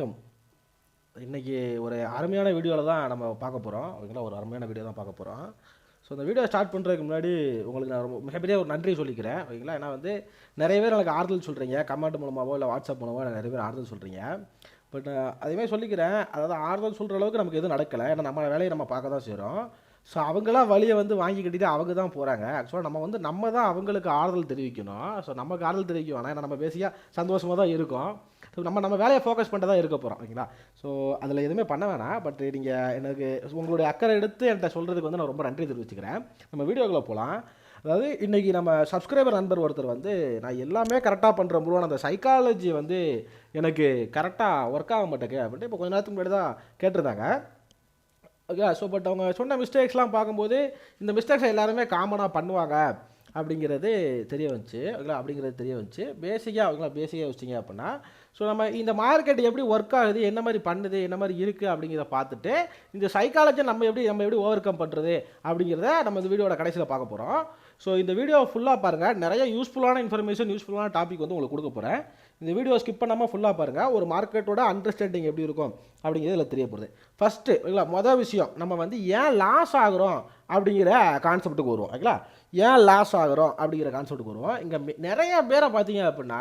வணக்கம். இன்றைக்கி ஒரு அருமையான வீடியோவில் தான் நம்ம பார்க்க போகிறோம் ஓகேங்களா? ஒரு அருமையான வீடியோ தான் பார்க்க போகிறோம் ஸோ இந்த வீடியோ ஸ்டார்ட் பண்ணுறதுக்கு முன்னாடி உங்களுக்கு நான் ரொம்ப மிகப்பெரிய ஒரு நன்றி சொல்லிக்கிறேன். ஓகேங்களா? ஏன்னா வந்து நிறைய பேர் எனக்கு ஆறுதல் சொல்கிறீங்க கமெண்ட் மூலமாகவோ இல்லை வாட்ஸ்அப் மூலமாக நிறைய பேர் ஆறுதல் சொல்கிறீங்க பட் அதேமாதிரி சொல்லிக்கிறேன். அதாவது ஆறுதல் சொல்கிற அளவுக்கு நமக்கு எதுவும் நடக்கலை. ஏன்னா நம்ம வேலையை நம்ம பார்க்க தான் செய்கிறோம் ஸோ அவங்களாம் வழியை வந்து வாங்கி கட்டிட்டு அவங்க தான் போகிறாங்க ஆக்சுவலாக நம்ம வந்து நம்ம தான் அவங்களுக்கு ஆறுதல் தெரிவிக்கணும். ஸோ நமக்கு ஆறுதல் தெரிவிக்க வேணாம். ஏன்னா நம்ம பேசியாக சந்தோஷமாக தான் இருக்கும். ஸோ நம்ம நம்ம வேலையை ஃபோக்கஸ் பண்ணிட்டு தான் இருக்க போகிறோம் ஓகேங்களா? ஸோ அதில் எதுவுமே பண்ண வேணாம். பட் நீங்கள் எனக்கு உங்களுடைய அக்கறை எடுத்து என்கிட்ட சொல்கிறதுக்கு வந்து நான் ரொம்ப நன்றி தெரிவிச்சுக்கிறேன். நம்ம வீடியோக்குள்ளே போகலாம் அதாவது இன்றைக்கி நம்ம சப்ஸ்கிரைபர் நண்பர் ஒருத்தர் வந்து நான் எல்லாமே கரெக்டாக பண்ணுற முருவான அந்த சைக்காலஜி வந்து எனக்கு கரெக்டாக ஒர்க் ஆக மாட்டேங்க அப்படின்ட்டு இப்போ கொஞ்ச நேரத்துக்கு முன்னாடி தான் கேட்டிருந்தாங்க. ஓகே ஸோ பட் அவங்க சொன்ன மிஸ்டேக்ஸ்லாம் பார்க்கும்போது இந்த மிஸ்டேக்ஸை எல்லாருமே காமனாக பண்ணுவாங்க அப்படிங்கிறது தெரிய வந்துச்சு. ஓகேங்களா அப்படிங்கிறது தெரிய வந்துச்சு. பேசிக்காக ஓகேங்களா பேசிக்காக வச்சிங்க அப்படின்னா ஸோ நம்ம இந்த மார்க்கெட் எப்படி ஒர்க் ஆகுது என்ன மாதிரி பண்ணுது என்ன மாதிரி இருக்குது அப்படிங்கிறத பார்த்துட்டு இந்த சைக்காலஜி நம்ம எப்படி நம்ம எப்படி ஓவர் கம் பண்ணுறது அப்படிங்கிறத நம்ம இந்த வீடியோட கடைசியில் பார்க்க போகிறோம் ஸோ இந்த வீடியோ ஃபுல்லாக பாருங்கள் நிறைய யூஸ்ஃபுல்லான இன்ஃபர்மேஷன் யூஸ்ஃபுல்லான டாபிக் வந்து உங்களுக்கு கொடுக்க போகிறேன் இந்த வீடியோ ஸ்கிப் பண்ணாமல் ஃபுல்லாக பாருங்கள் ஒரு மார்க்கெட்டோட அண்டர்ஸ்டாண்டிங் எப்படி இருக்கும் அப்படிங்கிறது இதில் தெரிய போகிறது ஃபஸ்ட்டு ஓகேங்களா மொதல் விஷயம் நம்ம வந்து ஏன் லாஸ் ஆகுறோம் அப்படிங்கிற கான்செப்ட்டுக்கு வருவோம் ஓகேங்களா ஏன் லாஸ் ஆகுறோம் அப்படிங்கிற கான்செப்ட்டுக்கு வருவோம். இங்கே நிறைய பேரை பார்த்தீங்க அப்படின்னா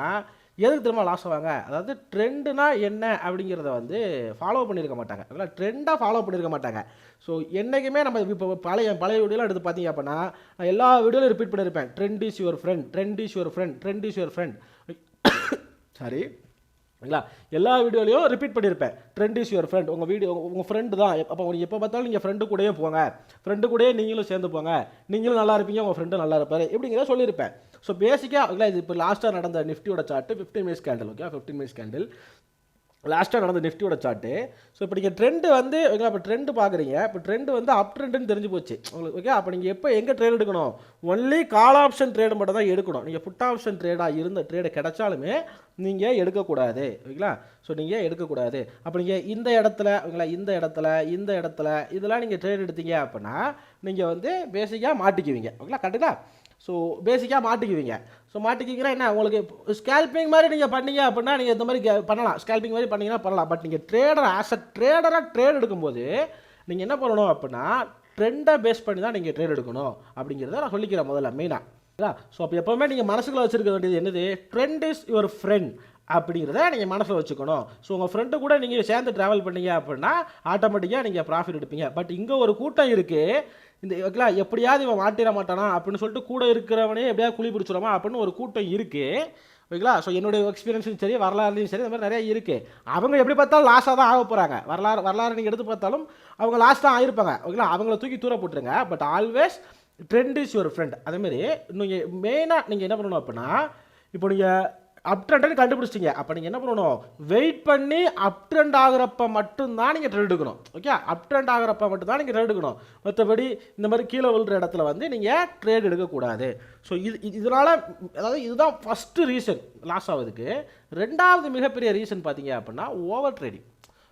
எதுக்கு திரும்ப லாஸ் ஆவாங்க அதாவது ட்ரெண்டுனா என்ன அப்படிங்கிறத வந்து ஃபாலோ பண்ணியிருக்க மாட்டாங்க. அதனால் ட்ரெண்டாக ஃபாலோ பண்ணியிருக்க மாட்டாங்க. ஸோ என்றைக்குமே நம்ம இப்போ பழைய பழைய வீடியோலாம் எடுத்து பார்த்தீங்க அப்படின்னா நான் எல்லா வீடியோலையும் ரிப்பீட் பண்ணியிருப்பேன் trend is your friend trend is your friend trend is your friend sorry ஓகேங்களா எல்லா வீடியோலையும் ரிப்பீட் பண்ணியிருப்பேன் ஃப்ரெண்ட் இஸ் யுவர் ஃப்ரெண்ட் உங்கள் வீடியோ உங்கள் ஃப்ரெண்டு தான். அப்போ உங்களுக்கு எப்போ பார்த்தாலும் நீங்கள் ஃப்ரெண்டு கூடயே போங்க. ஃப்ரெண்டு கூடயே நீங்களும் சேர்ந்து போங்க. நீங்களும் நல்லா இருப்பீங்க உங்கள் ஃப்ரெண்டு நல்லா இருப்பார் இப்படிங்கிறத சொல்லியிருப்பேன். ஸோ பேசிக்காக இல்லை இது இப்போ லாஸ்ட்டாக நடந்த நிஃப்டியோட chart fifteen minutes candle okay fifteen minutes candle லாஸ்ட்டாக நடந்த நிஃப்டியோட சார்ட்டு ஸோ இப்போ நீங்கள் ட்ரெண்டு வந்து ஓகே இப்போ ட்ரெண்டு பார்க்குறீங்க இப்போ ட்ரெண்டு வந்து அப் ட்ரெண்டுன்னு தெரிஞ்சு போச்சு. உங்களுக்கு ஓகே அப்போ நீங்கள் எப்போ எங்கே ட்ரேட் எடுக்கணும்? ஒன்லி கால் ஆப்ஷன் ட்ரேடு மட்டும் தான் எடுக்கணும். நீங்கள் புட் ஆப்ஷன் ட்ரேடாக இருந்த ட்ரேடு கிடைச்சாலுமே நீங்கள் எடுக்கக்கூடாது. ஓகேங்களா ஸோ நீங்கள் எடுக்கக்கூடாது. அப்போ நீங்கள் இந்த இடத்துல ஓகேங்களா இந்த இடத்துல இந்த இடத்துல இதெல்லாம் நீங்கள் ட்ரேட் எடுத்தீங்க அப்படின்னா நீங்கள் வந்து பேசிக்காக மாட்டிக்குவீங்க. ஓகேங்களா கரெக்டுங்களா ஸோ பேசிக்காக மாட்டிக்குவீங்க. ஸோ மாட்டிக்கிங்கன்னா என்ன? உங்களுக்கு ஸ்கேல்பிங் மாதிரி நீங்கள் பண்ணீங்க அப்படின்னா நீங்கள் இந்த மாதிரி கே- பண்ணலாம். ஸ்கேல்பிங் மாதிரி பண்ணீங்கன்னா பண்ணலாம். பட் நீங்கள் ட்ரேடர் ஆஸ் அ ட்ரேடராக ட்ரேட் எடுக்கும்போது நீங்கள் என்ன பண்ணணும் அப்படின்னா ட்ரெண்டை பேஸ் பண்ணி தான் நீங்கள் ட்ரேட் எடுக்கணும். அப்படிங்கிறத நான் சொல்லிக்கிறேன் முதல்ல மெயினாக ஸோ அப்போ எப்போவுமே நீங்கள் மனசுக்குள்ள வச்சுருக்க வேண்டியது என்னது? ட்ரெண்ட் இஸ் யுவர் ஃப்ரெண்ட் அப்படிங்கிறத நீங்கள் மனசில் வச்சுக்கணும். ஸோ உங்கள் ஃப்ரெண்டு கூட நீங்கள் சேர்ந்து ட்ராவல் பண்ணீங்க அப்படின்னா ஆட்டோமேட்டிக்காக நீங்கள் ப்ராஃபிட் எடுப்பீங்க. பட் இங்கே ஒரு கூட்டம் இருக்குது இந்த ஓகேங்களா எப்படியாவது இவன் மாட்டிட மாட்டானா அப்படின்னு சொல்லிட்டு கூட இருக்கிறவனே எப்படியாவது குழி பிடிச்சிடுமா அப்படின்னு ஒரு கூட்டம் இருக்குது ஓகேங்களா? ஸோ என்னுடைய எக்ஸ்பீரியன்ஸும் சரி வரலாறுலையும் சரி இந்த மாதிரி நிறைய இருக்குது அவங்க எப்படி பார்த்தாலும் லாஸாக தான் ஆக போகிறாங்க வரலாறு வரலாறு நீங்கள் எடுத்து பார்த்தாலும் அவங்க லாஸ் தான் ஆகிருப்பாங்க ஓகேங்களா? அவங்கள தூக்கி தூர போட்டுருங்க. But always trend is your friend அதேமாரி நீங்கள் மெயினாக நீங்கள் என்ன பண்ணணும் அப்படின்னா இப்போ நீங்கள் அப் ட்ரெண்ட் கண்டுபிடிச்சிங்க அப்போ நீங்கள் என்ன பண்ணணும்? வெயிட் பண்ணி அப் ட்ரெண்ட் ஆகுறப்ப மட்டும்தான் நீங்கள் ட்ரெண்ட் எடுக்கணும். ஓகே அப் ட்ரெண்ட் ஆகிறப்ப மட்டும்தான் நீங்கள் ட்ரெண்ட் எடுக்கணும். மற்றபடி இந்த மாதிரி கீழே விழுற இடத்துல வந்து நீங்கள் ட்ரேட் எடுக்கக்கூடாது. ஸோ இது இது- அதாவது இதுதான் ஃபஸ்ட்டு ரீசன் லாஸ் ஆகுதுக்கு. ரெண்டாவது மிகப்பெரிய ரீசன் பார்த்தீங்க அப்படின்னா ஓவர் ட்ரேடிங்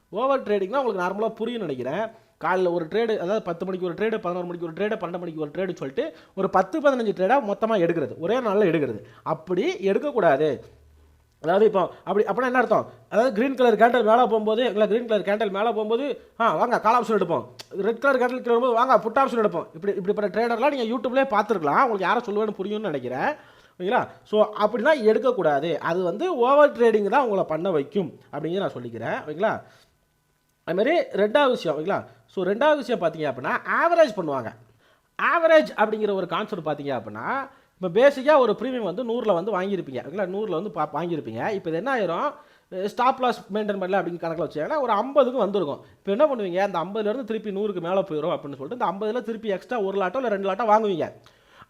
ஓவர் ட்ரேடிங்னா உங்களுக்கு நார்மலாக புரியும் நினைக்கிறேன். காலையில் ஒரு ட்ரேடு அதாவது பத்து மணிக்கு ஒரு ட்ரேடு பதினோரு மணிக்கு ஒரு ட்ரேடு பன்னெண்டு மணிக்கு ஒரு ட்ரேடு சொல்லிட்டு ஒரு பத்து பதினஞ்சு ட்ரேடாக மொத்தமாக எடுக்கிறது. ஒரே நாளில் எடுக்கிறது. அப்படி எடுக்கக்கூடாது. அதாவது இப்போ அப்படி அப்படின்னா என்ன அர்த்தம்? அதாவது க்ரீன் கலர் கேண்டல் மேலே போகும்போது எங்களை க்ரீன் கலர் கேண்டல் மேலே போகும்போது ஆ வாங்க கால் ஆப்ஷன் எடுப்போம். ரெட் கலர் கேண்டல் கீழே வரும்போது வாங்க புட் ஆப்ஷன் எடுப்போம். இப்படி இப்படிப்பட்ட ட்ரேடர்லாம் நீங்கள் யூடியூப்லேயே பார்த்துருக்கலாம். உங்களுக்கு யாரை சொல்லுவேன்னு புரியும்னு நினைக்கிறேன். ஓகேங்களா ஸோ அப்படிலாம் எடுக்கக்கூடாது. அது வந்து ஓவர் ட்ரேடிங் தான் உங்களை பண்ண வைக்கும் அப்படிங்கிறத நான் சொல்லிக்கிறேன். ஓகேங்களா அதுமாரி ரெண்டாவது விஷயம் ஓகேங்களா ஸோ ரெண்டாவது விஷயம் பார்த்தீங்க அப்படின்னா ஆவரேஜ் பண்ணுவாங்க. ஆவரேஜ் அப்படிங்கிற ஒரு கான்செப்ட் பார்த்தீங்க அப்படின்னா இப்போ பேசிக்காக ஒரு ப்ரீமியம் வந்து நூறில் வந்து வாங்கியிருப்பீங்க. ஓகேங்களா நூறில் வந்து பா வாங்கியிருப்பீங்க. இப்போ இது என்ன ஆயிரும்? ஸ்டாப் லாஸ் மெயின்டைன் பண்ணல அப்படின்னு கணக்கில் வச்சாங்கன்னா ஒரு ஐம்பதுக்கு வந்திருக்கும். இப்போ என்ன பண்ணுவீங்க? அந்த ஐம்பதுலேருந்து திருப்பி நூறுக்கு மேலே போயிடும் அப்படின்னு சொல்லிட்டு இந்த ஐம்பதுல திருப்பி எக்ஸ்ட்ரா ஒரு லாட்டோ இல்லை ரெண்டு லாட்டோ வாங்குவீங்க.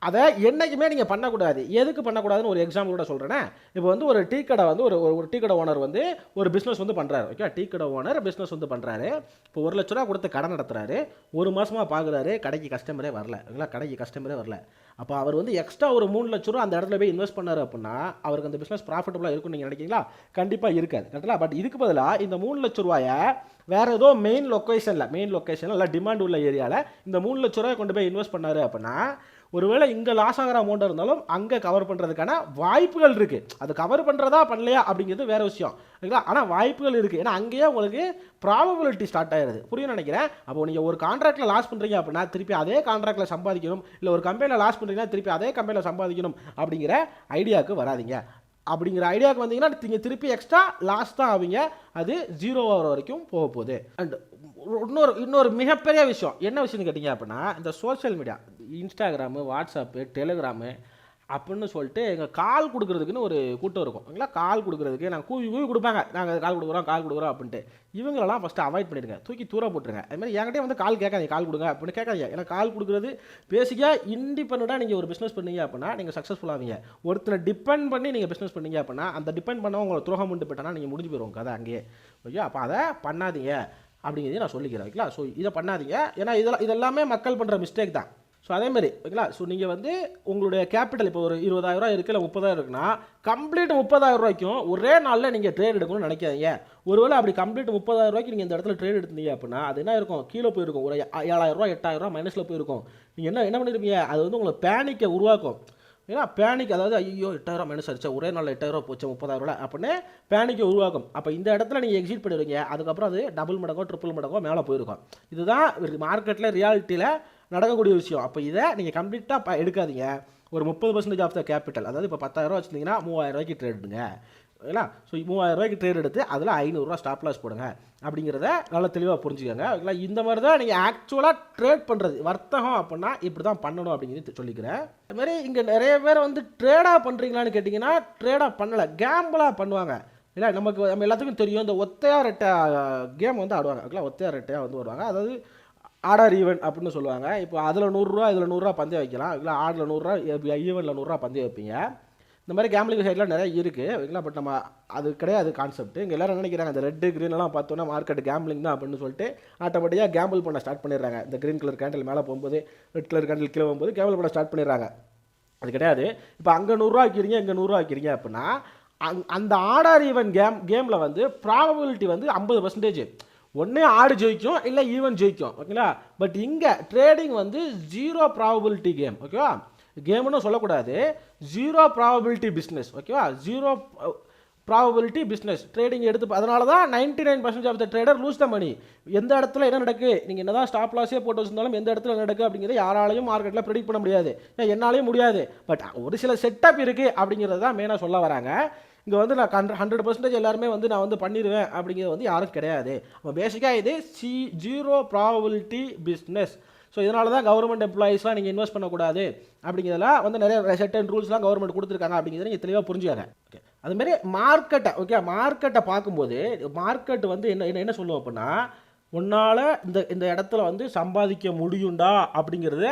அதை என்றைக்குமே நீங்கள் பண்ணக்கூடாது. எதுக்கு பண்ணக்கூடாதுன்னு ஒரு எக்ஸாம்பிள் கூட சொல்கிறேனே இப்போ வந்து ஒரு டீ கடை வந்து ஒரு ஒரு டீ கடை ஓனர் வந்து ஒரு பிஸ்னஸ் வந்து பண்ணுறாரு ஓகே டீ கடை ஓனர் பிஸ்னஸ் வந்து பண்ணுறாரு இப்போ ஒரு லட்ச ரூபா கொடுத்து கடை நடத்துறாரு. ஒரு மாதமாக பார்க்குறாரு கடைக்கு கஸ்டமரே வரல. ஓகேங்களா கடைக்கு கஸ்டமரே வரல. அப்போ அவர் வந்து எக்ஸ்ட்ரா ஒரு மூணு லட்ச ரூபா அந்த இடத்துல போய் இன்வெஸ்ட் பண்ணார் அப்படின்னா அவருக்கு அந்த பிஸ்னஸ் ப்ராஃபிட்டபுளாக இருக்கும்னு நீங்கள் நினைக்கிறீங்களா? கண்டிப்பாக இருக்காது. கரெக்டாக பட் இதுக்கு பதிலாக இந்த மூணு லட்ச ரூபாயை வேறு ஏதோ மெயின் லொக்கேஷனில் மெயின் லொக்கேஷனில் இல்லை டிமாண்ட் உள்ள ஏரியாவில் இந்த மூணு லட்ச ரூபாய் கொண்டு போய் இன்வெஸ்ட் பண்ணார் அப்படின்னா ஒருவேளை இங்கே லாஸ் ஆகிற அமௌண்ட்டாக இருந்தாலும் அங்கே கவர் பண்ணுறதுக்கான வாய்ப்புகள் இருக்குது அது கவர் பண்ணுறதா பண்ணலையா அப்படிங்கிறது வேறு விஷயம். ஓகேங்களா ஆனால் வாய்ப்புகள் இருக்குது ஏன்னா அங்கேயே உங்களுக்கு ப்ராபபிலிட்டி ஸ்டார்ட் ஆகிடுது புரியும் நினைக்கிறேன். அப்போ நீங்கள் ஒரு கான்ட்ராக்டில் லாஸ் பண்ணுறீங்க அப்படின்னா திருப்பி அதே கான்ட்ராக்டில் சம்பாதிக்கணும். இல்லை ஒரு கம்பெனியில் லாஸ் பண்ணுறீங்கன்னா திருப்பி அதே கம்பெனியில் சம்பாதிக்கணும் அப்படிங்கிற ஐடியாவுக்கு வராதீங்க. அப்படிங்கிற ஐடியாவுக்கு வந்தீங்கன்னா நீங்கள் திருப்பி எக்ஸ்ட்ரா லாஸ் தான் ஆவீங்க. அது ஜீரோ ஆகிற வரைக்கும் போக போகுது. அண்ட் இன்னொரு இன்னொரு மிகப்பெரிய விஷயம். என்ன விஷயம்னு கேட்டிங்க அப்படின்னா இந்த social media Instagram WhatsApp Telegram அப்படின்னு சொல்லிட்டு எங்கள் கால் கொடுக்குறதுக்குன்னு ஒரு கூட்டம் இருக்கும். ஓகேங்களா கால் கொடுக்குறதுக்கு நாங்கள் கூவி கூவி கொடுப்பாங்க. நாங்கள் கால் கொடுக்குறோம் கால் கொடுக்குறோம் அப்படின்ட்டு. இவங்களெல்லாம் ஃபஸ்ட்டு அவாய்ட் பண்ணிடுங்க. தூக்கி தூர போட்டுருங்க. அது மாதிரி என்கிட்டே வந்து கால் கேட்காதீங்க. கால் கொடுங்க அப்படின்னு கேட்காதீங்க. ஏன்னா கால் கொடுக்குறது பேசிக்காக இண்டிபெண்ட்டாக நீங்கள் ஒரு பிஸ்னஸ் பண்ணீங்க அப்படின்னா நீங்கள் சக்ஸஸ்ஃபுல் ஆவீங்க. ஒருத்தரை டிபெண்ட் பண்ணி நீங்கள் பிஸ்னஸ் பண்ணீங்க அப்படின்னா அந்த டிபெண்ட் பண்ண உங்களை துரோகம் உண்டு போயிட்டானா நீங்கள் முடிஞ்சு போயிடுவோம் கதை அங்கேயே. ஓகே அப்போ அதை பண்ணாதீங்க. அப்படிங்கிறதையும் நான் சொல்லிக்கிறேன். ஓகேங்களா? ஸோ இதை பண்ணாதீங்க. ஏன்னா இதெல்லாம் இதெல்லாமே மக்கள் பண்ணுற மிஸ்டேக் தான். ஸோ அதே மாதிரி ஓகேங்களா? ஸோ நீங்கள் வந்து உங்களுடைய கேபிட்டல் இப்போ ஒரு இருபதாயிரம் இருக்குது இல்லை முப்பதாயிரம் இருக்குன்னா கம்ப்ளீட் முப்பதாயிரம் ரூபாய்க்கும் ஒரே நாளில் நீங்கள் ட்ரேட் எடுக்கணும்னு நினைக்காதீங்க. ஒருவேளை அப்படி கம்ப்ளீட் முப்பதாயிரம் ரூபாய்க்கு நீங்கள் இந்த இடத்துல ட்ரேட் எடுத்தீங்க அப்படின்னா அது என்ன இருக்கும் கீழே போயிருக்கும். ஒரு ஏழாயிரரூவா எட்டாயிரரூவா எட்டாயிரம் மைனஸில் போயிருக்கும். நீங்கள் என்ன என்ன பண்ணியிருப்பீங்க அது வந்து உங்களை பேனிக்கை உருவாக்கும். ஏன்னா பேனிக் அதாவது ஐயோ எட்டாயிரம் மைனஸ் அடிச்சா ஒரே நாளில் எட்டாயிரம் போச்சு முப்பதாயிரம் அப்படின்னு பேனிக்கை உருவாக்கும். அப்போ இந்த இடத்துல நீங்கள் எக்ஸிட் பண்ணிடுவீங்க. அதுக்கப்புறம் அது டபுள் மடங்கோ ட்ரிபிள் மடங்கோ மேலே போயிருக்கும். இதுதான் மார்க்கெட்டில் ரியாலிட்டியில் நடக்கக்கூடிய விஷயம். அப்போ இதை நீங்கள் கம்ப்ளீட்டாக எடுக்காதீங்க. ஒரு முப்பது பர்சன்டேஜ் ஆஃப் த கேபிட்டல் அதாவது இப்போ பத்தாயிரம் வச்சுருந்தீங்கன்னா மூவாயிரம் ரூபாய்க்கு ட்ரேட் எடுங்க. ஓகேங்களா? ஸோ மூவாயிரம் ரூபாய்க்கு ட்ரேட் எடுத்து அதில் ஐநூறுரூவா ஸ்டாப் லாஸ் போடுங்க. அப்படிங்கிறத நல்லா தெளிவாக புரிஞ்சுக்கோங்க. ஓகேங்களா? இந்த மாதிரி தான் நீங்கள் ஆக்சுவலாக ட்ரேட் பண்ணுறது வர்த்தகம் அப்படின்னா இப்படி தான் பண்ணணும் அப்படிங்கிறது சொல்லிக்கிறேன். அது இங்கே நிறைய பேர் வந்து ட்ரேடாக பண்ணுறீங்களான்னு கேட்டிங்கன்னா ட்ரேடாக பண்ணலை கேம்பிளாக பண்ணுவாங்க. இல்லை நமக்கு நம்ம எல்லாத்துக்கும் தெரியும். இந்த ஒத்தையா ரெட்டை கேம் வந்து ஆடுவாங்க. ஓகேங்களா? ஒத்தையா ரெட்டையாக வந்து வருவாங்க. அதாவது ஆடார் ஈவன் அப்படின்னு சொல்லுவாங்க. இப்போ அதில் நூறுரூவா இதில் நூறுரூவா பந்தயம் வைக்கலாம். இல்லை ஆடில் நூறுரூவா ஈவனில் நூறுரூவா பந்தயம் வைப்பீங்க. இந்த மாதிரி கேம்லிங் சைட்லாம் நிறைய இருக்குது ஓகேங்களா பட் நம்ம அது கிடையாது கான்செப்ட் இங்கே எல்லாரும் நினைக்கிறாங்க? இந்த ரெட்டு க்ரீன் எல்லாம் பார்த்தோன்னா மார்க்கெட் கேம்பிளிங் தான் அப்படின்னு சொல்லிட்டு ஆட்டோமேட்டிக்காக கேம்பிள் பண்ண ஸ்டார்ட் பண்ணிடுறாங்க. இந்த க்ரீன் கலர் கேண்டில் மேலே போகும்போது ரெட் கலர் கேண்டில் கீழே போகும்போது கேம்பிள் பண்ண ஸ்டார்ட் பண்ணிடுறாங்க. அது கிடையாது. இப்போ அங்கே நூறுரூவா வைக்கிறீங்க இங்கே நூறுரூவா வைக்கிறீங்க அப்படின்னா அந் அந்த ஆர்டர் ஈவன் கேம் கேமில் வந்து ப்ராபபிலிட்டி வந்து ஐம்பது பர்சன்டேஜ் ஒன்றே ஆடு ஜெயிக்கும் இல்லை ஈவன் ஜெயிக்கும் ஓகேங்களா பட் இங்கே ட்ரேடிங் வந்து ஜீரோ ப்ராபபிலிட்டி கேம் ஓகேவா கேம்னு சொல்லக்கூடாது. ஜீரோ ப்ராபபிலிட்டி பிஸ்னஸ் ஓகேவா ஜீரோ ப்ராபபிலிட்டி பிஸ்னஸ் ட்ரேடிங் எடுத்து அதனால தான் ninety nine percent of the trader lose the money எந்த இடத்துல என்ன நடக்கு? நீங்கள் என்ன தான் ஸ்டாப் லாஸே போட்டு வச்சிருந்தாலும் எந்த இடத்துல என்ன நடக்கு அப்படிங்கிறத யாராலையும் மார்க்கெட்டில் ப்ரெடிக்ட் பண்ண முடியாது. என்னாலையும் முடியாது. பட் ஒரு சில செட்டப் இருக்குது அப்படிங்கிறது தான் மெயினாக சொல்ல வராங்க. இங்கே வந்து நான் ஹண்ட்ரட் ஹண்ட்ரட் பர்சன்டேஜ் எல்லாருமே வந்து நான் வந்து பண்ணிடுவேன் அப்படிங்கிறது வந்து யாரும் கிடையாது. அப்போ பேசிக்காக இது சி ஜீரோ ப்ராபபிலிட்டி பிஸ்னஸ் ஸோ இதனால தான் கவர்மெண்ட் எம்ப்ளாயீஸ்லாம் நீங்கள் இன்வெஸ்ட் பண்ணக்கூடாது. அப்படிங்கிறதெல்லாம் வந்து நிறைய செட் அண்ட் ரூல்ஸ்லாம் கவர்மெண்ட் கொடுத்துருக்காங்க அப்படிங்கிறத நீங்கள் தெளிவாக புரிஞ்சுக்காங்க. ஓகே அதுமாரி மார்க்கெட்டை ஓகே மார்க்கெட்டை பார்க்கும்போது மார்க்கெட் வந்து என்ன என்ன என்ன சொல்லுவோம் அப்படின்னா உன்னால் இந்த இந்த இடத்துல வந்து சம்பாதிக்க முடியும்டா அப்படிங்கிறத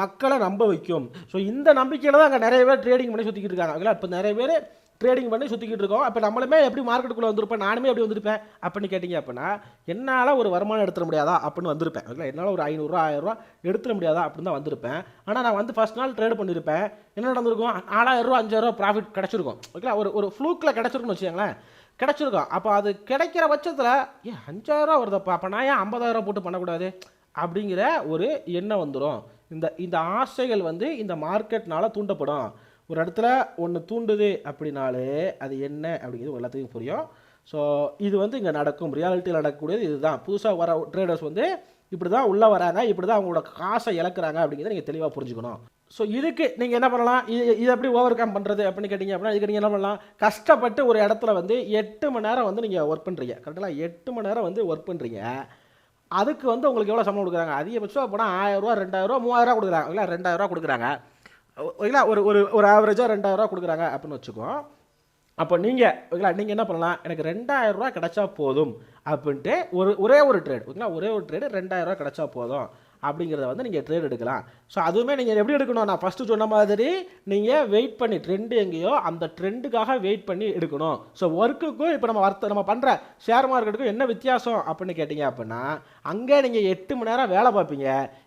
மக்களை நம்ப வைக்கும். ஸோ இந்த நம்பிக்கையில் தான் அங்கே நிறைய பேர் ட்ரேடிங் பண்ணி சுற்றிக்கிட்டு இருக்காங்க. ஓகேங்களா இப்போ நிறைய பேர் ட்ரேடிங் பண்ணி சுற்றிக்கிட்டு இருக்கோம். அப்போ நம்மளுமே எப்படி மார்க்கெட்டுக்குள்ளே வந்திருப்பேன் நானுமே எப்படி வந்திருப்பேன்? அப்படின்னு கேட்டிங்க அப்படின்னா என்னால் ஒரு வருமானம் எடுத்துட முடியாதா? அப்படின்னு வந்திருப்பேன். ஓகேங்களா? என்னால் ஒரு ஐநூறுரூவா ஆயிரரூவா எடுத்துட முடியாதா? அப்படின்னு தான் வந்திருப்பேன். ஆனால் நான் வந்து ஃபஸ்ட் நாள் ட்ரேட் பண்ணியிருப்பேன் என்ன நடந்திருக்கும்? நாலாயிரரூவா அஞ்சாயிரரூவா ப்ராஃபிட் கிடச்சிருக்கும். ஓகேங்களா? ஒரு ஒரு ஃப்ளூக்கில் கிடச்சிருக்குன்னு வச்சுக்கோங்களேன். கிடச்சிருக்கும். அப்போ அது கிடைக்கிற பட்சத்தில் ஏன் அஞ்சாயிரரூவா வருதப்பா. அப்போ நான் ஏன் ஐம்பதாயிரரூவா போட்டு பண்ணக்கூடாது? அப்படிங்கிற ஒரு எண்ணம் வந்துடும் இந்த இந்த ஆசைகள் வந்து இந்த மார்க்கெட்னால தூண்டப்படும். ஒரு இடத்துல ஒன்று தூண்டுது அப்படின்னாலே அது என்ன அப்படிங்கிறது எல்லாத்துக்கும் புரியும். ஸோ இது வந்து இங்கே நடக்கும். ரியாலிட்டியில் நடக்கக்கூடியது இதுதான். புதுசாக வர ட்ரேடர்ஸ் வந்து இப்படி தான் உள்ளே வராங்க இப்படி தான் அவங்களோட காசை இழக்கிறாங்க அப்படிங்கிறத நீங்கள் தெளிவாக புரிஞ்சுக்கணும். ஸோ இதுக்கு நீங்கள் என்ன பண்ணலாம்? இது இது எப்படி ஓவர் கம் பண்ணுறது அப்படின்னு கேட்டிங்க அப்படின்னா இதுக்கு நீங்கள் என்ன பண்ணலாம்? கஷ்டப்பட்டு ஒரு இடத்துல வந்து எட்டு மணி நேரம் வந்து நீங்கள் ஒர்க் பண்ணுறீங்க கரெக்டாக எட்டு மணி நேரம் வந்து ஒர்க் பண்ணுறீங்க அதுக்கு வந்து உங்களுக்கு எவ்வளோ சம்பளம் கொடுக்குறாங்க? அதிகபட்சம் போனால் ஆயிரரூவா ரெண்டாயிரரூவா மூவாயிரரூவா கொடுக்குறாங்க. இல்லை ரெண்டாயிரரூவா கொடுக்குறாங்க. ஓகேங்களா? ஒரு ஒரு ஒரு ஆவரேஜாக ரெண்டாயிரரூவா கொடுக்குறாங்க அப்படின்னு வச்சுக்கோ. அப்போ நீங்கள் ஓகேங்களா நீங்கள் என்ன பண்ணலாம்? எனக்கு ரெண்டாயிரரூவா கிடச்சா போதும் அப்படின்ட்டு ஒரு ஒரே ஒரு ட்ரேட் ஓகேங்களா? ஒரே ஒரு ட்ரேடு ரெண்டாயிரரூவா கிடச்சா போதும். அப்படிங்கிறத வந்து நீங்கள் ட்ரேட் எடுக்கலாம். ஸோ அதுவுமே நீங்கள் எப்படி எடுக்கணும்? நான் ஃபஸ்ட்டு சொன்ன மாதிரி நீங்கள் வெயிட் பண்ணி ட்ரெண்டு எங்கேயோ அந்த ட்ரெண்டுக்காக வெயிட் பண்ணி எடுக்கணும். ஸோ ஒர்க்குக்கும் இப்போ நம்ம வர்த்த நம்ம பண்ணுற ஷேர் மார்க்கெட்டுக்கும் என்ன வித்தியாசம் அப்படின்னு கேட்டிங்க அப்படின்னா அங்கே நீங்கள் எட்டு மணி நேரம் வேலை பார்ப்பீங்க.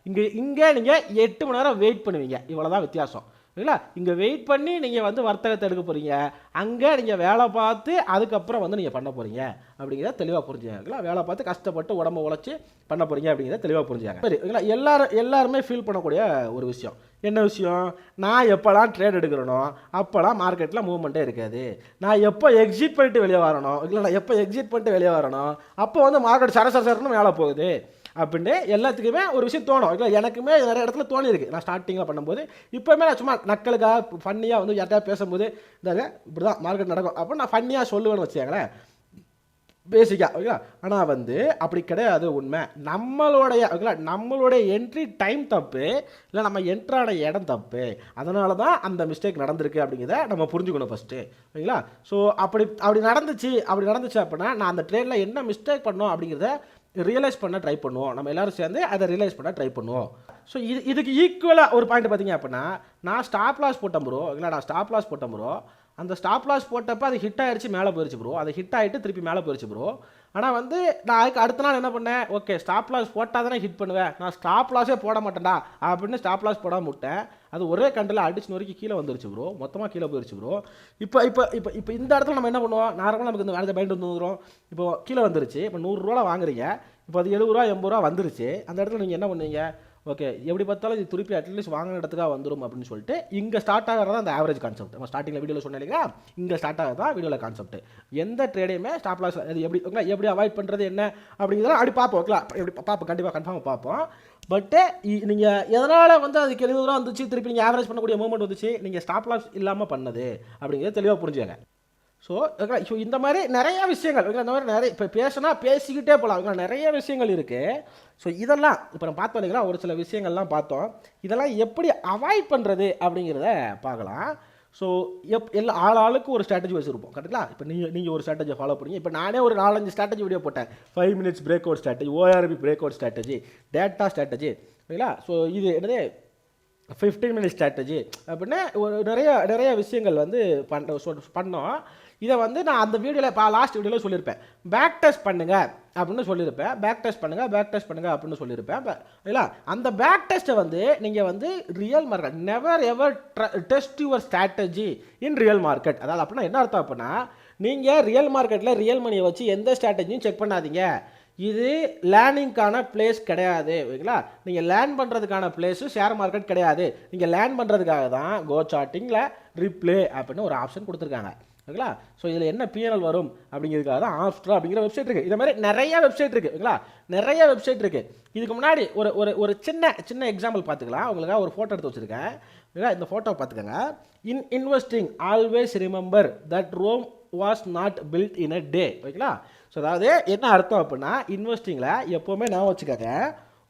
இங்கே இங்கே நீங்கள் எட்டு மணி நேரம் வெயிட் பண்ணுவீங்க. இவ்வளோ தான் வித்தியாசம். சரிங்களா இங்கே வெயிட் பண்ணி நீங்கள் வந்து வர்த்தகத்தை எடுக்க போகிறீங்க அங்கே நீங்கள் வேலை பார்த்து அதுக்கப்புறம் வந்து நீங்கள் பண்ண போகிறீங்க அப்படிங்கிறத தெளிவாக புரிஞ்சுங்க வேலை பார்த்து கஷ்டப்பட்டு உடம்ப உழைச்சி பண்ண போகிறீங்க அப்படிங்கிறத தெளிவாக புரிஞ்சுங்க சரி எல்லாரும் எல்லாருமே ஃபீல் பண்ணக்கூடிய ஒரு விஷயம். என்ன விஷயம்? நான் எப்போலாம் ட்ரேட் எடுக்கிறனோ அப்போலாம் மார்க்கெட்டில் மூவ்மெண்ட்டே இருக்காது. நான் எப்போ எக்ஸிட் பண்ணிட்டு வெளியே வரணும் இல்லை நான் எப்போ எக்ஸிட் பண்ணிட்டு வெளியே வரணும் அப்போ வந்து மார்க்கெட் சர மேலே போகுது. அப்படின்னு எல்லாத்துக்குமே ஒரு விஷயம் தோணும். இல்லை எனக்குமே நிறைய இடத்துல தோணியிருக்கு. நான் ஸ்டார்டிங்கில் பண்ணும்போது இப்போவுமே நான் சும்மா நக்கலுக்காக ஃபன்னியாக வந்து யார்ட்டா பேசும்போது இதாக இப்படி தான் மார்க்கெட் நடக்கும். அப்போ நான் ஃபன்னியாக சொல்லுவேன்னு வச்சுக்கங்களேன். பேசிக்காக ஓகேங்களா ஆனால் வந்து அப்படி கிடையாது உண்மை. நம்மளுடைய ஓகேங்களா நம்மளுடைய என்ட்ரி டைம் தப்பு இல்லை நம்ம என்ட்ரான இடம் தப்பு. அதனால தான் அந்த மிஸ்டேக் நடந்திருக்கு அப்படிங்கிறத நம்ம புரிஞ்சுக்கணும் ஃபஸ்ட்டு ஓகேங்களா ஸோ அப்படி அப்படி நடந்துச்சு அப்படி நடந்துச்சு அப்படின்னா நான் அந்த ட்ரெயினில் என்ன மிஸ்டேக் பண்ணோம் அப்படிங்கிறத ரியலைஸ் பண்ண ட்ரை பண்ணுவோம். நம்ம எல்லாரும் சேர்ந்து அதை ரியலைஸ் பண்ண ட்ரை பண்ணுவோம். ஸோ இது இதுக்கு ஈக்குவலாக ஒரு பாயிண்ட் பார்த்தீங்க அப்படின்னா நான் ஸ்டாப் லாஸ் போட்டேன் ப்ரோ இல்லை நான் ஸ்டாப் லாஸ் போட்டேன் ப்ரோ அந்த ஸ்டாப் லாஸ் போட்டப்போ அது ஹிட் ஆகிடுச்சு மேலே போயிருச்சு ப்ரோ அது ஹிட் ஆகிட்டு திருப்பி மேலே போயிருச்சு ப்ரோ ஆனால் வந்து நான் அதுக்கு அடுத்த நாள் என்ன பண்ணேன்? ஓகே ஸ்டாப் லாஸ் போட்டால் தானே ஹிட் பண்ணுவேன். நான் ஸ்டாப் லாஸே போட மாட்டேன்டா அப்படின்னு ஸ்டாப் லாஸ் போடாம விட்டேன். அது ஒரே கண்டில் அடிச்சு நொறுக்கி கீழே வந்துருச்சு ப்ரோ மொத்தமாக கீழே போயிருச்சு ப்ரோ இப்போ இப்போ இப்போ இப்போ இந்த இடத்துல நம்ம என்ன பண்ணுவோம்? நார்மலாக நமக்கு இந்த வேலை பயந்து வந்துடுறோம் வந்துடும் இப்போ கீழே வந்துருச்சு. இப்போ நூறுரூவா வாங்குறீங்க. இப்போ அது எழுபது ரூபா எண்பது ரூபா வந்துருச்சு. அந்த இடத்துல நீங்கள் என்ன பண்ணுவீங்க ஓகே எப்படி பார்த்தாலும் இது திருப்பி அட்லீஸ்ட் வாங்கின இடத்துக்காக வந்துடும் அப்படின்னு சொல்லிட்டு இங்கே ஸ்டார்ட் ஆகிறதா அந்த ஆவரேஜ் கான்செப்ட் நம்ம ஸ்டார்டிங்கில் வீடியோவில் சொன்னேன் இல்லையா இங்கே ஸ்டார்ட் ஆகிறதா வீடியோவில் கான்செப்ட் எந்த ட்ரேடையுமே ஸ்டாப் லாஸ் அது எப்படி எப்படி அவாய்ட் பண்ணுறது என்ன அப்படிங்கிறத அப்படி பார்ப்போம் ஓகே எப்படி பார்ப்போம் கண்டிப்பாக கன்ஃபார்மாக பார்ப்போம். பட்டு நீங்கள் எதனால் வந்து அதுக்கு எழுபது ரூபா வந்துச்சு திருப்பி நீங்கள் ஆவரேஜ் பண்ணக்கூடிய மூமெண்ட் வந்துச்சு நீங்கள் ஸ்டாப் லாஸ் இல்லாமல் பண்ணது அப்படிங்கிறத தெளிவாக புரிஞ்சுங்க ஸோ ஸோ இந்த மாதிரி நிறைய விஷயங்கள் ஓகே இந்த மாதிரி நிறைய இப்போ பேசினா பேசிக்கிட்டே போகலாம் ஓகே நிறைய விஷயங்கள் இருக்குது ஸோ இதெல்லாம் இப்போ நம்ம பார்த்தோம் இல்லைங்களா ஒரு சில விஷயங்கள்லாம் பார்த்தோம். இதெல்லாம் எப்படி அவாய்ட் பண்ணுறது அப்படிங்கிறத பார்க்கலாம். ஸோ எப் எல்லா ஆள் ஆளுக்கு ஒரு ஸ்ட்ராட்டஜி வச்சுருப்போம். கரெக்டுங்களா இப்போ நீங்கள் நீங்கள் ஒரு ஸ்ட்ராட்டஜி ஃபாலோ பண்ணுங்க. இப்போ நானே ஒரு நாலஞ்சு ஸ்ட்ராட்டஜி வீடியோ போட்டேன். Five minutes breakout strategy ORB breakout strategy data strategy ஓகேங்களா ஸோ இது என்னது? ஃபிஃப்டீன் மினிட்ஸ் ஸ்ட்ராட்டஜி அப்படின்னா ஒரு நிறைய நிறைய விஷயங்கள் வந்து பண்ண பண்ணோம். இதை வந்து நான் அந்த வீடியோவில் இப்போ லாஸ்ட் வீடியோவில் சொல்லியிருப்பேன். பேக் டெஸ்ட் பண்ணுங்க அப்படின்னு சொல்லியிருப்பேன். பேக் டெஸ்ட் பண்ணுங்க பேக் டெஸ்ட் பண்ணுங்க அப்படின்னு சொல்லியிருப்பேன். இல்லை அந்த பேக் டெஸ்ட்டை வந்து நீங்கள் வந்து real market never ever test your strategy in real market அதாவது அப்படின்னா என்ன அர்த்தம் அப்படின்னா நீங்கள் ரியல் மார்க்கெட்டில் ரியல் மணியை வச்சு எந்த ஸ்ட்ராட்டஜியும் செக் பண்ணாதீங்க. இது லேர்னிங்க்கான பிளேஸ் கிடையாது ஓகேங்களா நீங்கள் லேர்ன் பண்ணுறதுக்கான பிளேஸு ஷேர் மார்க்கெட் கிடையாது. நீங்கள் லேர்ன் பண்ணுறதுக்காக தான் கோ சார்ட்டிங்கில் ரிப்ளே அப்படின்னு ஒரு ஆப்ஷன் கொடுத்துருக்காங்க. ஓகேங்களா? ஸோ இதில் என்ன பிஎன்எல் வரும் அப்படிங்கிறதுக்காக தான் ஆப்ஸ்ட்ரா அப்படிங்கிற வெப்சைட் இருக்குது இந்த மாதிரி நிறைய வெப்சைட் இருக்குது ஓகேங்களா? நிறைய வெப்சைட் இருக்குது இதுக்கு முன்னாடி ஒரு ஒரு ஒரு சின்ன சின்ன எக்ஸாம்பிள் பார்த்துக்கலாம். உங்களுக்காக ஒரு ஃபோட்டோ எடுத்து வச்சுருக்கேன். ஓகேங்களா? இந்த ஃபோட்டோ பார்த்துக்கோங்க. In investing always remember that Rome was not built in a day ஓகேங்களா? ஸோ அதாவது என்ன அர்த்தம் அப்படின்னா இன்வெஸ்டிங்கில் எப்போவுமே நான் வச்சுக்கோங்க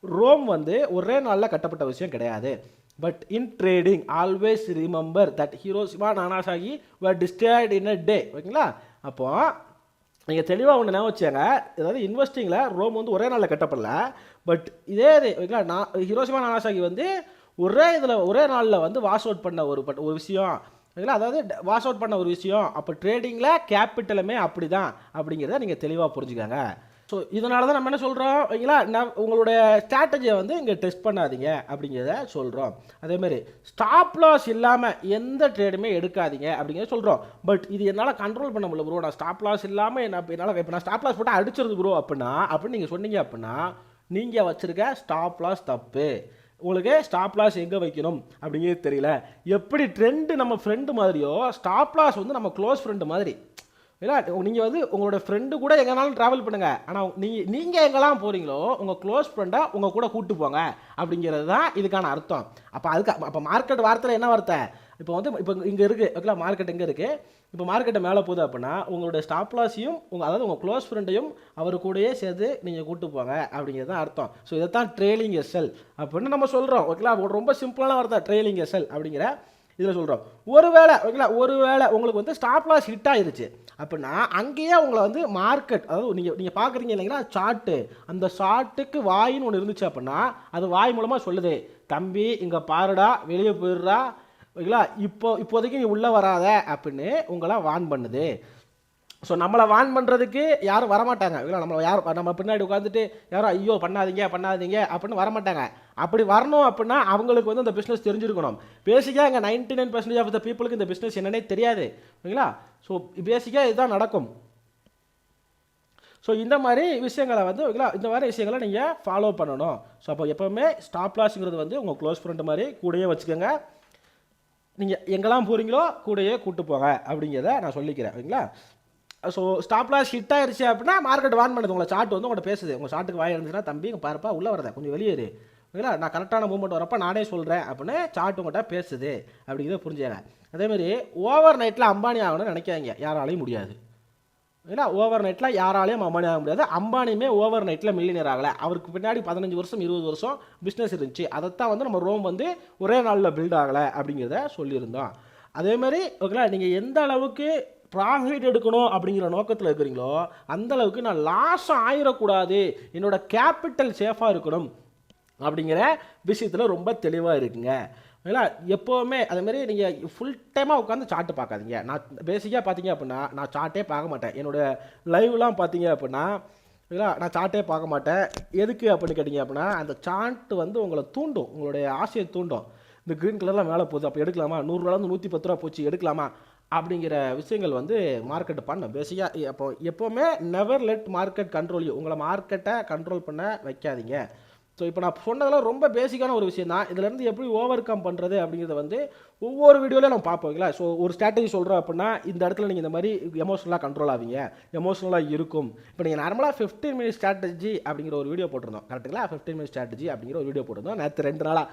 ரோம் வந்து ஒரே நாளில் கட்டப்பட்ட விஷயம் கிடையாது. But in trading always remember that Hiroshima Nagasaki were destroyed in a day ஓகேங்களா அப்போ நீங்கள் தெளிவாக ஒன்று ஞாபகம் வச்சாங்க அதாவது இன்வெஸ்டிங்கில் ரோம் வந்து ஒரே நாளில் கட்டப்படல. பட் இதே இது ஓகேங்களா நான் ஹிரோஷிமா நானாசாகி வந்து ஒரே இதில் ஒரே நாளில் வந்து வாஷ் அவுட் பண்ண ஒரு பட் ஒரு விஷயம். ஓகேங்களா அதாவது வாஷ் அவுட் பண்ண ஒரு விஷயம். அப்போ ட்ரேடிங்கில் கேபிட்டலுமே அப்படி தான் அப்படிங்கிறத நீங்கள் தெளிவாக புரிஞ்சுக்காங்க. ஸோ இதனால தான் நம்ம என்ன சொல்கிறோம் ஓகேங்களா நான் உங்களுடைய ஸ்ட்ராட்டஜியை வந்து இங்கே டெஸ்ட் பண்ணாதீங்க அப்படிங்கிறத சொல்கிறோம் அதேமாரி ஸ்டாப் லாஸ் இல்லாமல் எந்த ட்ரேடுமே எடுக்காதீங்க அப்படிங்கிறத சொல்கிறோம் பட் இது என்னால் கண்ட்ரோல் பண்ண முடியல ப்ரோ நான் ஸ்டாப் லாஸ் இல்லாமல் என்ன என்னால் இப்போ நான் ஸ்டாப் லாஸ் போட்டு அடிச்சிருது ப்ரோ அப்படின்னா அப்படின்னு நீங்கள் சொன்னீங்க அப்படின்னா நீங்கள் வச்சுருக்க ஸ்டாப் லாஸ் தப்பு. உங்களுக்கு ஸ்டாப் லாஸ் எங்கே வைக்கணும் அப்படிங்கிறது தெரியல. எப்படி ட்ரெண்டு நம்ம ஃப்ரெண்டு மாதிரியோ ஸ்டாப் லாஸ் வந்து நம்ம க்ளோஸ் ஃப்ரெண்டு மாதிரி. இல்லை நீங்கள் வந்து உங்களோட ஃப்ரெண்டு கூட எங்கேனாலும் ட்ராவல் பண்ணுங்கள் ஆனால் நீங்கள் நீங்கள் எங்கெல்லாம் போகிறீங்களோ உங்கள் க்ளோஸ் ஃப்ரெண்டை உங்கள் கூட கூப்பிட்டு போங்க. அப்படிங்கிறது தான் இதுக்கான அர்த்தம். அப்போ அதுக்கு அப்போ மார்க்கெட் வார்த்தையில் என்ன வார்த்தை? இப்போ வந்து இப்போ இங்கே இருக்குது ஓகேங்களா மார்க்கெட் எங்கே இருக்குது இப்போ மார்க்கெட்டை மேலே போகுது அப்படின்னா உங்களோட ஸ்டாப் லாஸையும் உங்கள் அதாவது உங்கள் க்ளோஸ் ஃப்ரெண்டையும் அவர் கூடயே சேர்த்து நீங்கள் கூப்பிட்டு போங்க. அப்படிங்கிறது தான் அர்த்தம். ஸோ இதை தான் ட்ரெயிலிங் எஸ்எல் அப்படின்னு நம்ம சொல்கிறோம் ஓகேங்களா ரொம்ப சிம்பிளான வார்த்தை ட்ரெயிலிங் எஸ்எல் அப்படிங்கிற இதில் சொல்கிறோம் ஒரு வேளை ஓகேங்களா ஒருவேளை உங்களுக்கு வந்து ஸ்டாப் லாஸ் ஹிட் ஆயிருச்சு. அப்படின்னா அங்கேயே உங்களை வந்து மார்க்கெட் அதாவது நீங்கள் நீங்கள் பார்க்குறீங்க இல்லைங்களா சார்ட்டு அந்த சார்ட்டுக்கு வாயின்னு ஒன்று இருந்துச்சு அப்படின்னா அது வாய் மூலமாக சொல்லுது தம்பி இங்கே பாருடா வெளியே போயிடுறா ஓகேங்களா இப்போ இப்போதைக்கு நீ உள்ளே வராத அப்படின்னு உங்களை வான் பண்ணுது. ஸோ நம்மளை வான் பண்ணுறதுக்கு யாரும் வரமாட்டாங்க. ஓகேங்களா நம்மளை யார் நம்ம பின்னாடி உட்காந்துட்டு யாரும் ஐயோ பண்ணாதீங்க பண்ணாதீங்க அப்படின்னு வரமாட்டாங்க. அப்படி வரணும் அப்படின்னா அவங்களுக்கு வந்து அந்த பிஸ்னஸ் தெரிஞ்சிருக்கணும். பேசிக்காக இங்கே ninety nine percentage of the பீப்புளுக்கு இந்த பிஸ்னஸ் என்னன்னே தெரியாது. ஓகேங்களா ஸோ பேசிக்காக இதுதான் நடக்கும். ஸோ இந்த மாதிரி விஷயங்களை வந்து ஓகேங்களா இந்த மாதிரி விஷயங்களை நீங்கள் ஃபாலோ பண்ணணும். ஸோ அப்போ எப்போவுமே ஸ்டாப் லாஸ்ங்கிறது வந்து உங்கள் க்ளோஸ் ஃப்ரெண்ட் மாதிரி கூடயே வச்சுக்கோங்க. நீங்கள் எங்கெல்லாம் போகிறீங்களோ கூடயே கூட்டு போங்க அப்படிங்கிறத நான் சொல்லிக்கிறேன். ஓகேங்களா ஸோ ஸ்டாப் லாஸ் ஹிட் ஆயிடுச்சு அப்படின்னா மார்க்கெட் வான் பண்ணுது. உங்களை சார்ட் வந்து உங்கள்கிட்ட பேசுது. உங்கள் சார்ட்டுக்கு வாய் இருந்துச்சுன்னா தம்பி இங்கே பாருப்பா உள்ளே வரத. கொஞ்சம் வெளியேறு. ஓகேங்களா நான் கரெக்டான மூமெண்ட் வரப்போ நானே சொல்கிறேன் அப்படின்னு சார்ட் உங்கள்கிட்ட பேசுது. அப்படிங்கிறத புரிஞ்சுங்க அதேமாதிரி ஓவர் நைட்டில் அம்பானி ஆகணும்னு நினைக்காதீங்க. யாராலையும் முடியாது. ஏன்னா ஓவர் நைட்டில் யாராலையும் அம்பானி ஆக முடியாது. அம்பானியுமே ஓவர் நைட்டில் மில்லியனர் ஆகலை. அவருக்கு பின்னாடி பதினஞ்சு வருஷம் இருபது வருஷம் பிஸ்னஸ் இருந்துச்சு. அதைத்தான் வந்து நம்ம ரோம் வந்து ஒரே நாளில் பில்ட் ஆகலை அப்படிங்கிறத சொல்லியிருந்தோம். அதேமாதிரி ஓகேங்களா நீங்கள் எந்த அளவுக்கு ப்ராஃபிட் எடுக்கணும் அப்படிங்கிற நோக்கத்தில் இருக்கிறீங்களோ அந்தளவுக்கு நான் லாஸ் ஆயிடக்கூடாது என்னோட கேபிட்டல் சேஃபாக இருக்கணும். அப்படிங்கிற விஷயத்தில் ரொம்ப தெளிவாக இருக்குங்க. இல்லை எப்போவுமே அதுமாரி நீங்கள் ஃபுல் டைமாக உட்காந்து சார்ட்டு பார்க்காதீங்க. நான் பேசிக்காக பார்த்தீங்க அப்படின்னா நான் சார்ட்டே பார்க்க மாட்டேன். என்னோட லைவ்லாம் பார்த்தீங்க அப்படின்னா இல்லை நான் சார்ட்டே பார்க்க மாட்டேன். எதுக்கு அப்படின்னு கேட்டிங்க அப்படின்னா அந்த சார்ட் வந்து உங்களை தூண்டும். உங்களுடைய ஆசையை தூண்டும். இந்த க்ரீன் கலரில் மேலே போகுது அப்போ எடுக்கலாமா? நூறுரூவாலேருந்து நூற்றி பத்து ரூபா போச்சு எடுக்கலாமா? அப்படிங்கிற விஷயங்கள் வந்து மார்க்கெட் பண்ண பேசிக்காக அப்போ எப்போவுமே நெவர் லெட் மார்க்கெட் கண்ட்ரோல் உங்களை மார்க்கெட்டை கண்ட்ரோல் பண்ண வைக்காதீங்க. ஸோ இப்போ நான் சொன்னதெல்லாம் ரொம்ப பேசிக்கான ஒரு விஷயம் தான். இதுலேருந்து எப்படி ஓவர் கம் பண்ணுறது அப்படிங்கிறத வந்து ஒவ்வொரு வீடியோலையும் நம்ம பார்ப்போங்களா ஸோ ஒரு ஸ்ட்ராட்டஜி சொல்கிறோம் அப்படின்னா இந்த இடத்துல நீங்கள் இந்த மாதிரி எமோஷனலாக கண்ட்ரோல் ஆவீங்க. எமோஷனலாக இருக்கும். இப்போ நீங்கள் நார்மலாக ஃபிஃப்டீன் மினிட் ஸ்ட்ராட்டஜி அப்படிங்கிற ஒரு வீடியோ போட்டிருந்தோம். கரெக்டுங்களா ஃபிஃப்டீன் மினிட் ஸ்ட்ராட்டஜி அப்படிங்கிற ஒரு வீடியோ போட்டிருந்தோம். நேற்று ரெண்டு நாளாக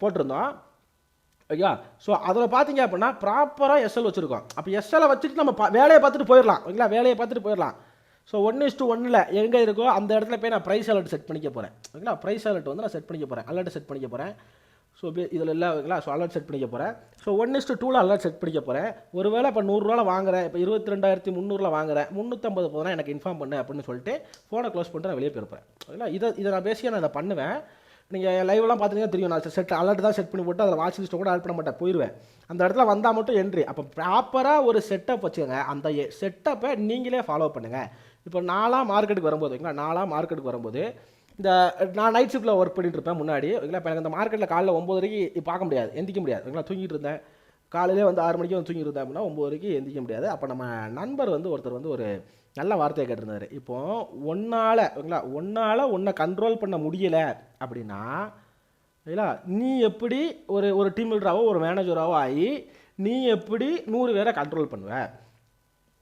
போட்டிருந்தோம். ஓகேவா? ஸோ அதில் பார்த்தீங்க அப்படின்னா ப்ராப்பராக எஸ்எல் வச்சுருக்கோம். அப்போ எஸ்எல்லை வச்சுட்டு நம்ம பா- வேலையை பார்த்துட்டு போயிடலாம். ஓகேங்களா? வேலையை பார்த்துட்டு போயிடலாம். ஸோ ஒன் இஸ் டூ ஒன்னில் எங்கே இருக்கோ அந்த இடத்துல போய் நான் ப்ரைஸ் அலர்ட் செட் பண்ணிக்க போகிறேன் ஓகேங்களா? ப்ரைஸ் அலர்ட் வந்து நான் செட் பண்ணிக்க போகிறேன் அலர்ட் செட் பண்ணிக்க போகிறேன் ஸோ இதில் இல்லை ஓகேங்களா? ஸோ அலர்ட் செட் பண்ணிக்க போகிறேன் ஸோ ஒன் இஸ் டூ டூவில் அலர்ட் செட் பண்ணிக்க போகிறேன் ஒருவேளை இப்போ நூறுரூவாவில் வாங்குறேன். இப்போ இருபத்தி ரெண்டாயிரத்தி முந்நூறுல வாங்குறேன். முந்நூற்றம்பது போதுனா எனக்கு இன்ஃபார்ம் பண்ணு அப்படின்னு சொல்லிட்டு ஃபோனை க்ளோஸ் பண்ணிட்டு நான் வெளியே போயிருப்பேன். ஓகேங்களா? இதை இதை நான் பேசியாக நான் இதை பண்ணுவேன். நீங்கள் லைவ்லாம் பார்த்தீங்கன்னா தெரியும். நான் செட் அலர்ட் தான் செட் பண்ணி போட்டு அதில் வாட்ச் லிஸ்ட்டை கூட ஆட் பண்ண மாட்டேன். போயிடுவேன் அந்த இடத்துல வந்தால் மட்டும் என்ட்ரி அப்போ ப்ராப்பராக ஒரு செட்டப் வச்சுக்கோங்க. அந்த செட்டப்பை நீங்களே ஃபாலோ பண்ணுங்கள் இப்போ நாளாக மார்க்கெட்டுக்கு வரும்போது ஓகேங்களா நாளாக மார்க்கெட்டுக்கு வரும்போது இந்த நான் நைட் ஷிஃப்ட்டில் ஒர்க் பண்ணிட்டு இருப்பேன் முன்னாடி. ஓகேங்களா இப்போ எனக்கு அந்த மார்க்கெட்டில் காலைல ஒம்பது வரைக்கும் பார்க்க முடியாது. எந்திக்க முடியாது. ஓகேங்களா? தூங்கிட்டு இருந்தேன். காலையிலே வந்து ஆறு மணிக்கு வந்து தூங்கிட்டு இருந்தேன் அப்படின்னா ஒம்பது வரைக்கும் எந்திக்க முடியாது. அப்போ நம்ம நண்பர் வந்து ஒருத்தர் வந்து ஒரு நல்ல வார்த்தையை கேட்டிருந்தாரு. இப்போ ஒன்னால் ஓகேங்களா? ஒன்னால் உன்னை கண்ட்ரோல் பண்ண முடியலை அப்படின்னா ஓகேங்களா? நீ எப்படி ஒரு ஒரு டீம் லீடராகவோ ஒரு மேனேஜராகவோ ஆகி நீ எப்படி நூறு பேரை கண்ட்ரோல் பண்ணுவேன்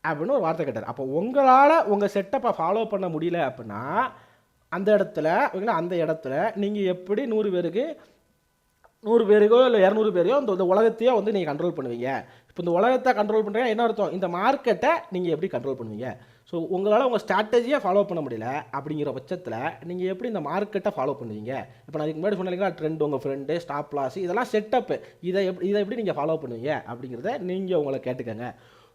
அப்படின்னு ஒரு வார்த்தை கேட்டார். அப்போ உங்களால் உங்கள் செட்டப்பை ஃபாலோ பண்ண முடியல அப்படின்னா அந்த இடத்துல ஓகேங்களா அந்த இடத்துல நீங்கள் எப்படி நூறு பேருக்கு நூறு பேருக்கோ இல்லை இரநூறு பேரையோ இந்த இந்த உலகத்தையோ வந்து நீங்கள் கண்ட்ரோல் பண்ணுவீங்க. இப்போ இந்த உலகத்தை கண்ட்ரோல் பண்ணுறீங்க என்ன அர்த்தம்? இந்த மார்க்கெட்டை நீங்கள் எப்படி கண்ட்ரோல் பண்ணுவீங்க? ஸோ உங்களால் உங்கள் ஸ்ட்ராட்டஜியை ஃபாலோ பண்ண முடியல அப்படிங்கிற பட்சத்தில் நீங்கள் எப்படி இந்த மார்க்கெட்டை ஃபாலோ பண்ணுவீங்க? இப்போ நான் இதுக்கு முன்னாடி சொன்னீங்களா ட்ரெண்ட் உங்கள் ஃப்ரெண்டு ஸ்டாப் லாஸ் இதெல்லாம் செட்டப்பு இதை எப்படி இதை எப்படி நீங்கள் ஃபாலோ பண்ணுவீங்க அப்படிங்கிறத நீங்கள் உங்களை கேட்டுக்கங்க.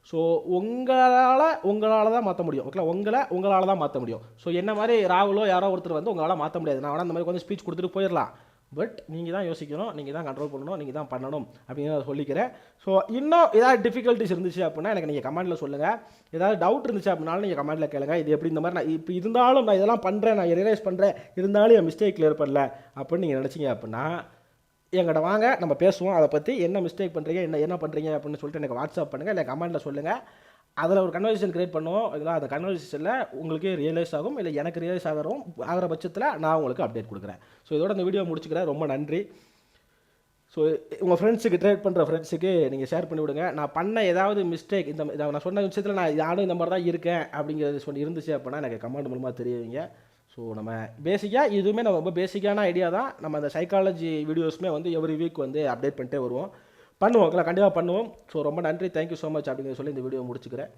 ஸோ உங்களால் உங்களால் தான் மாற்ற முடியும். ஓகே உங்களை உங்களால் தான் மாற்ற முடியும். ஸோ என்ன மாதிரி ராகுலோ யாரோ ஒருத்தர் வந்து உங்களால் மாற்ற முடியாது. நான் வேணால் அந்த மாதிரி கொஞ்சம் ஸ்பீச் கொடுத்துட்டு போயிடலாம். பட் நீங்கள் தான் யோசிக்கணும். நீங்கள் தான் கண்ட்ரோல் பண்ணணும். நீங்கள் தான் பண்ணணும் அப்படின்னு சொல்லிக்கிறேன். ஸோ இன்னும் ஏதாவது டிஃபிகல்ட்டிஸ் இருந்துச்சு அப்படின்னா எனக்கு நீங்கள் கமெண்ட்டில் சொல்லுங்கள் ஏதாவது டவுட் இருந்துச்சு அப்படின்னாலும் நீங்கள் கமெண்டில் கேளுங்க. இது எப்படி இந்த மாதிரி நான் இப்போ இருந்தாலும் நான் இதெல்லாம் பண்ணுறேன் நான் ரியலைஸ் பண்ணுறேன் இருந்தாலும் என் மிஸ்டேக் கிளியர் பண்ணல. அப்படின்னு நீங்கள் நினச்சிங்க அப்படின்னா எங்கிட்ட வாங்க நம்ம பேசுவோம் அதை பற்றி என்ன மிஸ்டேக் பண்ணுறீங்க என்ன என்ன பண்ணுறீங்க அப்படின்னு சொல்லிட்டு எனக்கு வாட்ஸ்அப் பண்ணுங்கள் இல்லை கமெண்ட்டில் சொல்லுங்கள் அதில் ஒரு கன்வர்சேஷன் க்ரியேட் பண்ணுவோம். இதெல்லாம் அந்த கன்வர்சேஷனில் உங்களுக்கே ரியலைஸ் ஆகும் இல்லை எனக்கு ரியலைஸ் ஆகிறோம் ஆகிற பட்சத்தில் நான் உங்களுக்கு அப்டேட் கொடுக்குறேன். ஸோ இதோட இந்த வீடியோ முடிச்சுக்கிறேன். ரொம்ப நன்றி. ஸோ உங்கள் ஃப்ரெண்ட்ஸுக்கு ட்ரேட் பண்ணுற ஃப்ரெண்ட்ஸுக்கு நீங்கள் ஷேர் பண்ணி விடுங்க. நான் பண்ண ஏதாவது மிஸ்டேக் இந்த நான் சொன்ன விஷயத்தில் நான் யாரும் இந்த மாதிரி தான் இருக்கேன் அப்படிங்கிறது சொல்லி இருந்துச்சு அப்படின்னா எனக்கு கமெண்ட் மூலமாக தெரியுவீங்க ஸோ நம்ம பேசிக்காக இதுவுமே நம்ம ரொம்ப பேசிக்கான ஐடியா தான். நம்ம அந்த சைக்காலஜி வீடியோஸுமே வந்து எவ்ரி வீக் வந்து அப்டேட் பண்ணிட்டே வருவோம். பண்ணுவோம் கண்டிப்பாக பண்ணுவோம். ஸோ ரொம்ப நன்றி. தேங்க்யூ ஸோ மச் அப்படிங்கிறத சொல்லி இந்த வீடியோ முடிச்சுக்கிறேன்.